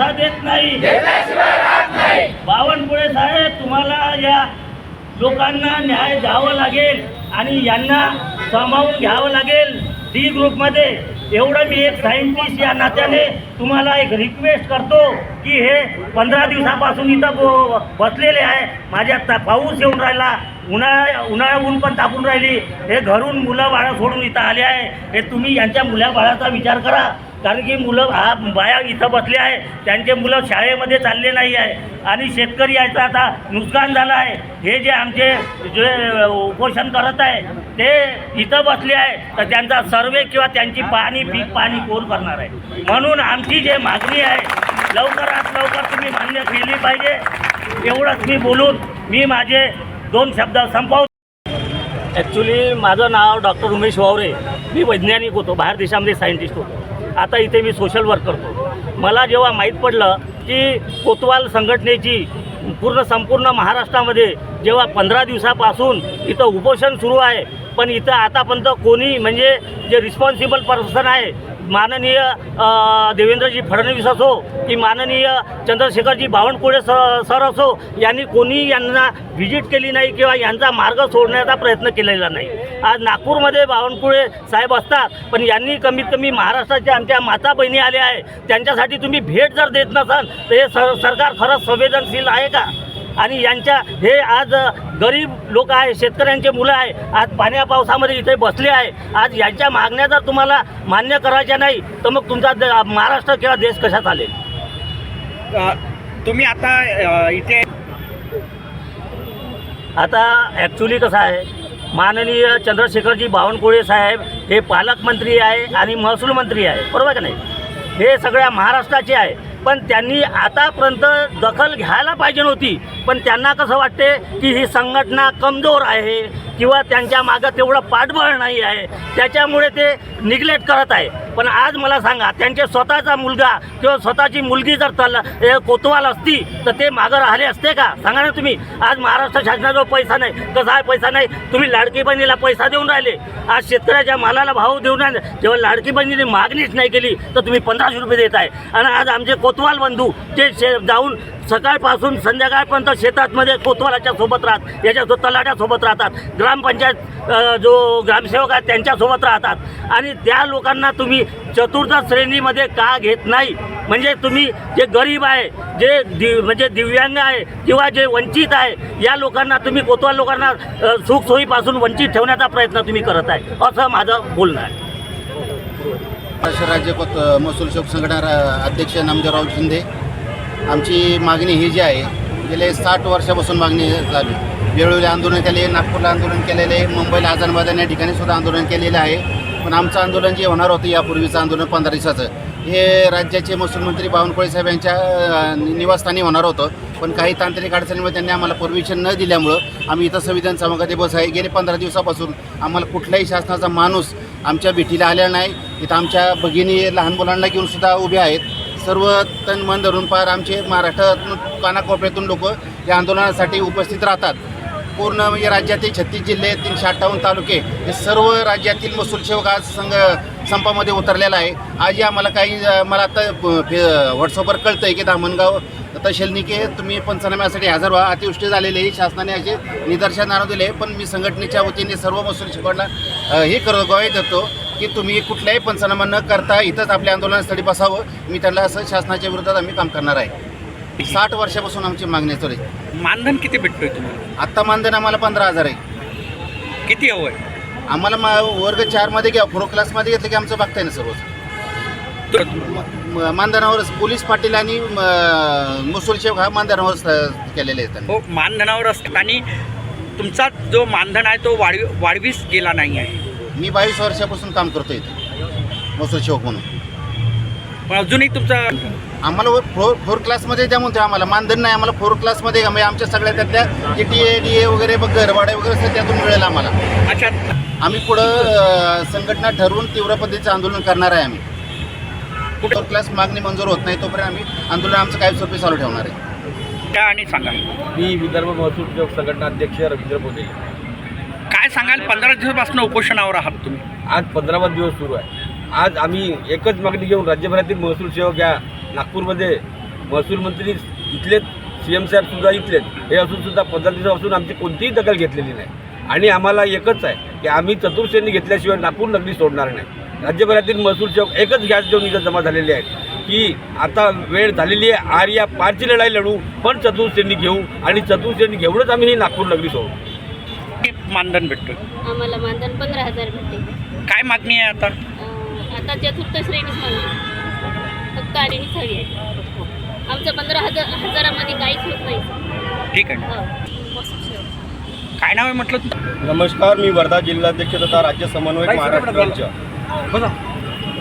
कसा देत नाही. बावनकुळे साहेब तुम्हाला या लोकांना न्याय द्यावं लागेल आणि यांना सामावून घ्यावं लागेल. डी ग्रुपमध्ये एवढं मी एक सायंटिस्ट या नात्याने तुम्हाला एक रिक्वेस्ट करतो की हे पंधरा दिवसापासून इथं बसलेले आहे. माझ्या पाऊस येऊन राहिला. उन्हाळा उन्हाळा ऊन पण तापून राहिली. हे घरून मुलं बाळं सोडून इथं आले आहे. हे तुम्ही यांच्या मुला बाळाचा विचार करा. कारण की मुलं हा बाया इथं बसले आहे त्यांचे मुलं शाळेमध्ये चालले नाही आहे. आणि शेतकरी यायचं आता नुकसान झालं आहे. हे जे आमचे जे उपोषण करत आहे ते इथं बसले आहे. तर त्यांचा सर्वे किंवा त्यांची पाणी पीक पाणी कोण करणार आहे? म्हणून आमची जे मागणी आहे लवकरात लवकर तुम्ही मान्य केली पाहिजे. एवढंच मी बोलून मी माझे दोन शब्द संपवतो. ॲक्च्युली माझं नाव डॉक्टर उमेश वावरे. मी वैज्ञानिक होतो बाहेर देशामध्ये सायंटिस्ट होतो. आता इथे मी सोशल वर्क करतो. मला जेव्हा माहीत पडलं की कोतवाल संघटनेची पूर्ण संपूर्ण महाराष्ट्रामध्ये जेव्हा पंधरा दिवसापासून इथं उपोषण सुरू आहे पण इथं आतापर्यंत कोणी म्हणजे जे रिस्पॉन्सिबल पर्सन आहे माननीय देवेंद्रजी फडणवीस असो की माननीय चंद्रशेखरजी बावनकुळे स सर असो यांनी कोणी यांना व्हिजिट केली नाही किंवा यांचा मार्ग सोडण्याचा प्रयत्न केलेला नाही. आज नागपूरमध्ये बावनकुळे साहेब असतात पण यांनी कमीत कमी महाराष्ट्राच्या आमच्या माता बहिणी आल्या आहे त्यांच्यासाठी तुम्ही भेट जर देत नसाल तर हे सर सरकार खरंच संवेदनशील आहे का? आणि यांच्या हे आज गरीब लोक आहे शेतकऱ्यांचे मुलं आहे आज पाण्या पावसामध्ये इथे बसले आहे. आज यांच्या मागण्या जर तुम्हाला मान्य करायच्या नाही तर मग तुमचा महाराष्ट्र किंवा देश कशा चालेल? तुम्ही आता इथे आता ॲक्च्युली कसं आहे माननीय चंद्रशेखरजी बावनकुळे साहेब हे पालकमंत्री आहे आणि महसूल मंत्री आहे बरोबर का नाही? हे सगळ्या महाराष्ट्राचे आहे. पण त्यांनी आतापर्यंत दखल घ्यायला पाहिजे नव्हती. पण त्यांना कसं वाटते की ही संघटना कमजोर आहे किंवा त्यांच्या मागं तेवढं पाठबळ नाही आहे. त्याच्यामुळे ते निग्लेक्ट करत आहे. पण आज मला सांगा त्यांचे स्वतःचा मुलगा किंवा स्वतःची मुलगी जर चालला कोतवाल असती तर ते मागं राहिले असते का? सांगा ना तुम्ही. आज महाराष्ट्र शासनाजवळ पैसा नाही. कसा आहे पैसा नाही? तुम्ही लाडकी बहिणीला पैसा देऊन राहिले. आज शेतकऱ्याच्या मालाला भाव देऊन राहिले. जेव्हा लाडकी बहिणीने मागणीच नाही केली तर तुम्ही पंधराशे रुपये देत आहे आणि आज आमचे कोतवाल बंधू ते शे जाऊन सकाळपासून संध्याकाळपर्यंत शेतातमध्ये कोतवालाच्या सोबत राहत याच्या तलाट्यासोबत राहतात. ग्रामपंचायत जो ग्रामसेवक आहे त्यांच्यासोबत राहतात. आणि त्या लोकांना तुम्ही चतुर्थ श्रेणीमध्ये का घेत नाही? म्हणजे तुम्ही जे गरीब आहे जे दि म्हणजे दिव्यांग आहे किंवा जे वंचित आहे या लोकांना तुम्ही कोतवाल लोकांना सुखसोयीपासून वंचित ठेवण्याचा प्रयत्न तुम्ही करत आहे. असं माझं बोलणं आहे. महाराष्ट्र राज्य महसूल शोक संघटना अध्यक्ष नामदेवराव शिंदे आमची मागणी ही जी आहे गेले साठ वर्षापासून मागणी चालू वेळोवेळी आंदोलन केले नागपूरला आंदोलन केलेले आहे मुंबईला आझादबाद या ठिकाणी सुद्धा आंदोलन केलेलं आहे. पण आमचं आंदोलन जे होणार होतं यापूर्वीचं आंदोलन पंधरा दिवसाचं हे राज्याचे महसूल मंत्री बावनकुळे साहेब यांच्या निवासस्थानी होणार होतं. पण काही तांत्रिक अडचणीमुळे त्यांनी आम्हाला परमिशन न दिल्यामुळं आम्ही इथं संविधान सभागृहात बस आहे. गेले पंधरा दिवसापासून आम्हाला कुठल्याही शासनाचा माणूस आमच्या भेटीला आलेला नाही. इथं आमच्या भगिनी लहान मुलांना घेऊन सुद्धा उभे आहेत. सर्व तन मन धरून पार आमचे महाराष्ट्रातून कानाकोपऱ्यातून लोक या आंदोलनासाठी उपस्थित राहतात. पूर्ण म्हणजे राज्यातील छत्तीस जिल्हे तीनशे अठ्ठावन्न तालुके हे सर्व राज्यातील महसूल सेवक आज संघ संपामध्ये उतरलेला आहे. आजही आम्हाला काही मला आता व्हॉट्सअपवर कळतं आहे की धामणगाव तहसीलनिके तुम्ही पंचनाम्यासाठी हजर व्हा. अतिवृष्टी झालेली आहे. शासनाने असे निदर्शन आणून दिले पण मी संघटनेच्या वतीने सर्व महसूल सेवकांना हे कर गवाही देतो. की तुम्ही कुठल्याही पंचनामा न करता इथंच आपल्या आंदोलनास्थळी बसावं. मी त्यांना असं शासनाच्या विरोधात आम्ही काम करणार आहे. साठ वर्षापासून आमची मागणी चालू आहे मानधन किती भेटतोय तुम्हाला? आत्ता मानधन आम्हाला पंधरा हजार आहे. किती हवंय आम्हाला मा वर्ग चारमध्ये घ्या प्रो क्लासमध्ये घेतलं की आमचं बघताय ना सर्व तर म- मानधनावरच पोलीस पाटील आणि म- महसूल सेवक हा मानधनावरच अ, केलेले आहेत. हो मानधनावर असतात. आणि तुमचा जो मानधन आहे तो वाढवी वाढवीस गेला नाही आहे. मी बावीस वर्षापासून काम करतो इथे. महसूल सेवक म्हणून. पण अजूनही तुमचा आम्हाला फोर फोर क्लासमध्ये द्या म्हणतो आम्हाला. मानधन नाही आम्हाला. फोर क्लासमध्ये म्हणजे आमच्या सगळ्या त्यातल्या जे टी ए डी ए वगैरे बघ घरभाडे वगैरे असतं त्यातून मिळेल आम्हाला. अच्छा. आम्ही पुढं अ, संघटना ठरवून तीव्र पद्धतीचं आंदोलन करणार आहे आम्ही. फोर क्लास मागणी मंजूर होत नाही तोपर्यंत आम्ही आंदोलन आमचं काय स्वरूपी चालू ठेवणार आहे. त्या आणि सांगा. मी विदर्भ महसूल उद्योग संघटना अध्यक्ष रवींद्र काय सांगाल पंधरा दिवसापासून उपोषणावर आहात तुम्ही? आज पंधरावा दिवस सुरू आहे. आज आम्ही एकच मागणी घेऊन राज्यभरातील महसूल सेवक या नागपूरमध्ये महसूल मंत्री इथलेच सी एम साहेब सुद्धा इथलेच हे असून सुद्धा पंधरा दिवसापासून आमची कोणतीही दखल घेतलेली नाही. आणि आम्हाला एकच आहे की आम्ही चतुर्श्रेणी घेतल्याशिवाय नागपूर नगरी सोडणार नाही. राज्यभरातील महसूल सेवक एकच गॅस देऊन इथं जमा झालेले आहेत की आता वेळ झालेली आहे आर या पारची लढाई लढू पण चतुर्श्रेणी घेऊ आणि चतुर्श्रेणी घेऊनच आम्ही ही नागपूर नगरी सोडू. मानधन भेटतं आम्हाला मानधन पंधरा हजार भेटते काय मागणी आहे आता? अं, आता चतुर्थ श्रेणीच मानली फक्त आलेलीच हवी आहे. आमचं पंधरा हजार हजारामध्ये काहीच होत नाही. ठीक आहे. हो. काय नाव आहे म्हटलं तुमचं? नमस्कार मी वर्धा जिल्हाध्यक्ष तथा राज्य समन्वयक महाराष्ट्र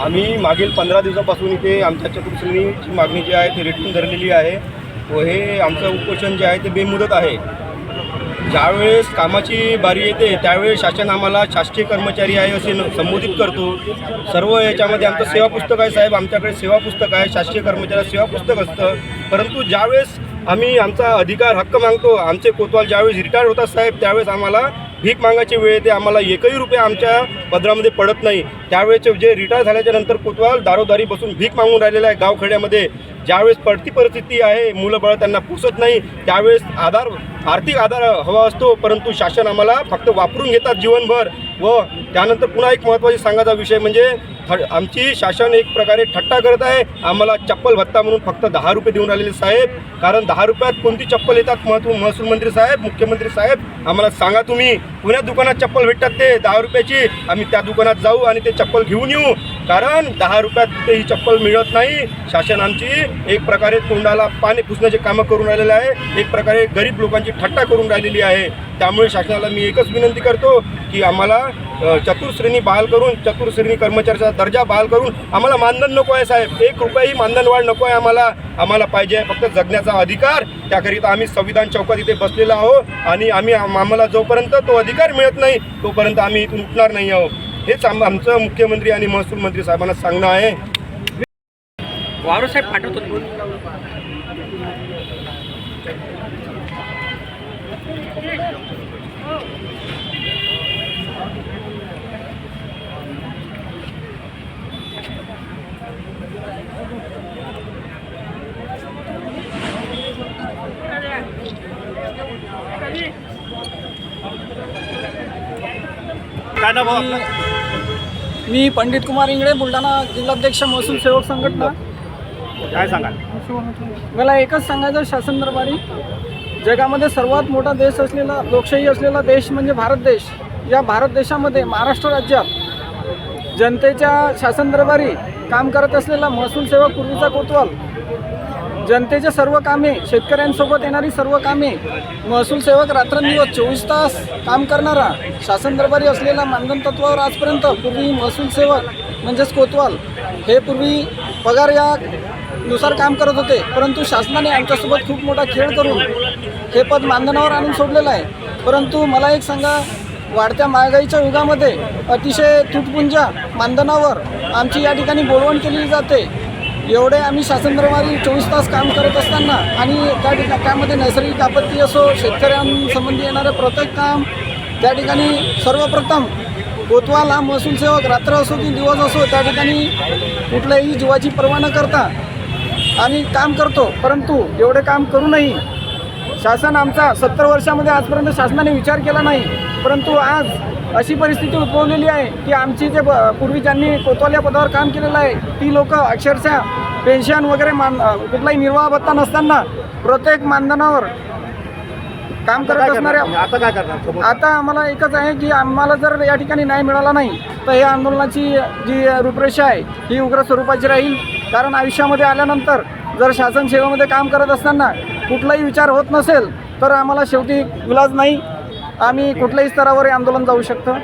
आम्ही मागील पंधरा दिवसापासून इथे आमच्या चतुर्श्रेणीची मागणी जी आहे ती रेटून धरलेली आहे व हे आमचं उपोषण जे आहे ते बेमुदत आहे. ज्यावेळेस कामाची बारी येते त्यावेळेस शासन आम्हाला शासकीय कर्मचारी आहे असे न- संबोधित करतो. सर्व याच्यामध्ये आमचं सेवा पुस्तक आहे साहेब आमच्याकडे सेवा पुस्तक आहे शासकीय कर्मचारी सेवा पुस्तक असतं. परंतु ज्यावेळेस आम्ही आमचा अधिकार हक्क मागतो आमचे कोतवाल ज्यावेळेस रिटायर होतात साहेब त्यावेळेस आम्हाला भीक मागायची वेळ येते आम्हाला एकही रुपये आमच्या पदरामध्ये पडत नाही. त्यावेळेचे जे रिटायर झाल्याच्यानंतर कोतवाल दारोदारी बसून भीक मागून राहिलेला आहे गावखेड्यामध्ये. ज्यावेळेस पडती परिस्थिती आहे मुलं बाळ त्यांना पुसत नाही त्यावेळेस आधार आर्थिक आधार हवा असतो परंतु शासन आम्हाला फक्त वापरून घेतात जीवनभर. व त्यानंतर पुन्हा एक महत्त्वाची सांगायचा विषय म्हणजे थ- आमची शासन एक प्रकारे ठट्टा करत आहे. आम्हाला चप्पल भत्ता म्हणून फक्त दहा रुपये देऊन राहिलेले साहेब. कारण दहा रुपयात कोणती चप्पल येतात महत्त्व महसूल मंत्री साहेब मुख्यमंत्री साहेब? आम्हाला सांगा तुम्ही पुण्यात दुकानात चप्पल भेटतात ते दहा रुपयाची. आम्ही त्या दुकानात जाऊ आणि ते चप्पल घेऊन येऊ. कारण दहा रुपयात ते ही चप्पल मिळत नाही. शासन आमची एक प्रकारे तोंडाला पाणी पुसण्याचे कामं करून राहिलेलं आहे. एक प्रकारे गरीब लोकांची थट्टा करून राहिलेली आहे. त्यामुळे शासनाला मी एकच विनंती करतो की आम्हाला चतुर्श्रेणी बहाल करून चतुर्श्रेणी कर्मचाऱ्याचा दर्जा बहाल करून आम्हाला मानधन नको आहे साहेब. एक रुपयाही मानधन वाढ नको आहे आम्हाला. आम्हाला पाहिजे आहे फक्त जगण्याचा अधिकार. त्याकरिता आम्ही संविधान चौकात इथे बसलेलो आहोत आणि आम्ही आम्हाला जोपर्यंत तो अधिकार मिळत नाही तोपर्यंत आम्ही इथून उठणार नाही आहोत. हेच आम आमचं मुख्यमंत्री आणि महसूल मंत्री साहेबांना सांगणं आहे. वावरे साहेब पाठवतो भाऊ? मी पंडित कुमार इंगळे बुलढाणा जिल्हाध्यक्ष महसूल सेवक संघटना. काय सांगाल? मला एकच सांगायचं शासन दरबारी जगामध्ये सर्वात मोठा देश असलेला लोकशाही असलेला देश म्हणजे भारत देश. या भारत देशामध्ये महाराष्ट्र राज्यात जनतेच्या शासन दरबारी काम करत असलेला महसूल सेवक पूर्वीचा कोतवाल जनतेचे सर्व कामे शेतकऱ्यांसोबत येणारी सर्व कामे. महसूल सेवक रात्रंदिवस चोवीस तास काम करणारा शासन दरबारी असलेला मानधन तत्वावर आजपर्यंत पूर्वी महसूल सेवक म्हणजेच कोतवाल हे पूर्वी पगार या नुसार काम करत होते. परंतु शासनाने आमच्यासोबत खूप मोठा खेळ करून हे पद मानधनावर आणून सोडलेलं आहे. परंतु मला एक सांगा वाढत्या महागाईच्या युगामध्ये अतिशय तुटपुंजा मानधनावर आमची या ठिकाणी बोलवण केली जाते. एवढे आम्ही शासन दरबारी चोवीस तास काम करत असताना आणि त्या ठिकाणी त्यामध्ये नैसर्गिक आपत्ती असो शेतकऱ्यांसंबंधी येणारं प्रत्येक काम त्या ठिकाणी सर्वप्रथम कोतवाल हा महसूल सेवक रात्र असो की दिवस असो त्या ठिकाणी कुठल्याही जीवाची पर्वा न करता आम्ही काम करतो. परंतु एवढे काम करूनही शासन आमचा सत्तर वर्षामध्ये आजपर्यंत शासनाने विचार केला नाही. परंतु आज अशी परिस्थिती उद्भवलेली आहे की आमची जे पूर्वी ज्यांनी कोतवाल या पदावर काम केलेलं आहे ती लोक अक्षरशः पेन्शन वगैरे मान कुठलाही निर्वाह भत्ता नसताना प्रत्येक मानधनावर काम करत असणाऱ्या आता काय करणार? आता आम्हाला एकच आहे की आम्हाला जर या ठिकाणी न्याय मिळाला नाही तर हे आंदोलनाची जी रूपरेषा आहे ही उग्र स्वरूपाची राहील. कारण आयुष्यामध्ये आल्यानंतर जर शासन सेवेमध्ये काम करत असताना कुठलाही विचार होत नसेल तर आम्हाला शेवटी विलाज नाही. आम्ही कुठल्याही स्तरावर हे आंदोलन जाऊ शकतं.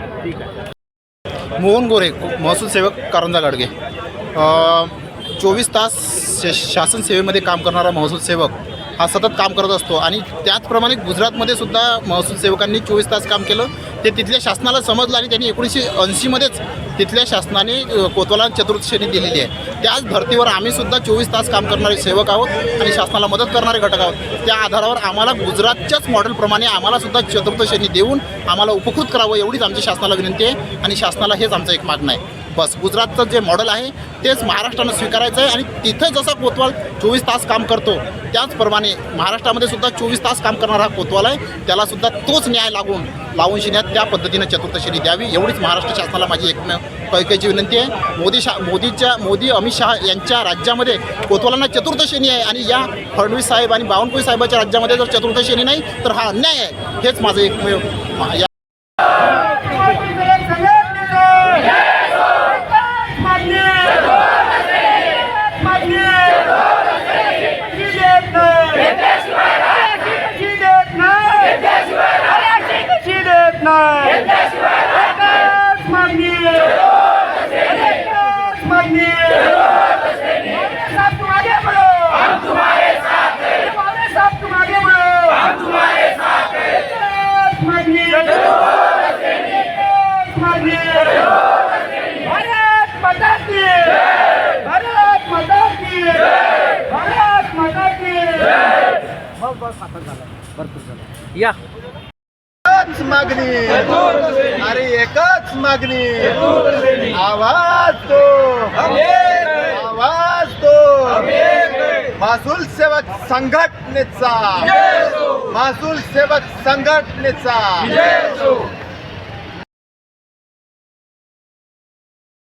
मोहन गोरे महसूल सेवक कारंजा गाडगे. चोवीस तास शासन सेवेमध्ये काम करणारा महसूल सेवक हा सतत काम करत असतो. आणि त्याचप्रमाणे गुजरातमध्ये सुद्धा महसूल सेवकांनी चोवीस तास काम केलं. ते तिथल्या शासनाला समजलं आणि त्यांनी एकोणीसशे ऐंशीमध्येच तिथल्या शासनाने कोतवाला चतुर्थश्रेणी दिलेली आहे. त्याच धर्तीवर आम्ही सुद्धा चोवीस तास काम करणारे सेवक आहोत आणि शासनाला मदत करणारे घटक आहोत. त्या आधारावर आम्हाला गुजरातच्याच मॉडेलप्रमाणे आम्हाला सुद्धा चतुर्थ श्रेणी देऊन आम्हाला उपकृत करावं एवढीच आमची शासनाला विनंती आहे आणि शासनाला हेच आमचं एक मागणं आहे. बस. गुजरातचं जे मॉडेल आहे तेच महाराष्ट्रानं स्वीकारायचं आहे आणि तिथे जसा कोतवाल चोवीस तास काम करतो त्याचप्रमाणे महाराष्ट्रामध्ये सुद्धा चोवीस तास काम करणारा हा कोतवाल आहे त्याला सुद्धा तोच न्याय लागून लावून शिण्यात त्या पद्धतीनं चतुर्थश्रेणी द्यावी एवढीच महाराष्ट्र शासनाला माझी एकमेव कैकेची विनंती आहे. मोदी शा मोदीच्या मोदी अमित शहा यांच्या राज्यामध्ये कोतवालांना चतुर्थश्रेणी आहे आणि या फडणवीस साहेब आणि बावनकुळे साहेबाच्या राज्यामध्ये जर चतुर्थश्रेणी नाही तर हा अन्याय आहे. हेच माझं एकमेव या. एकच मागणी. अरे एकच मागणी. आवाज तो आवाज तो महसूल सेवक संघटनेचा. महसूल सेवक संघटनेचा.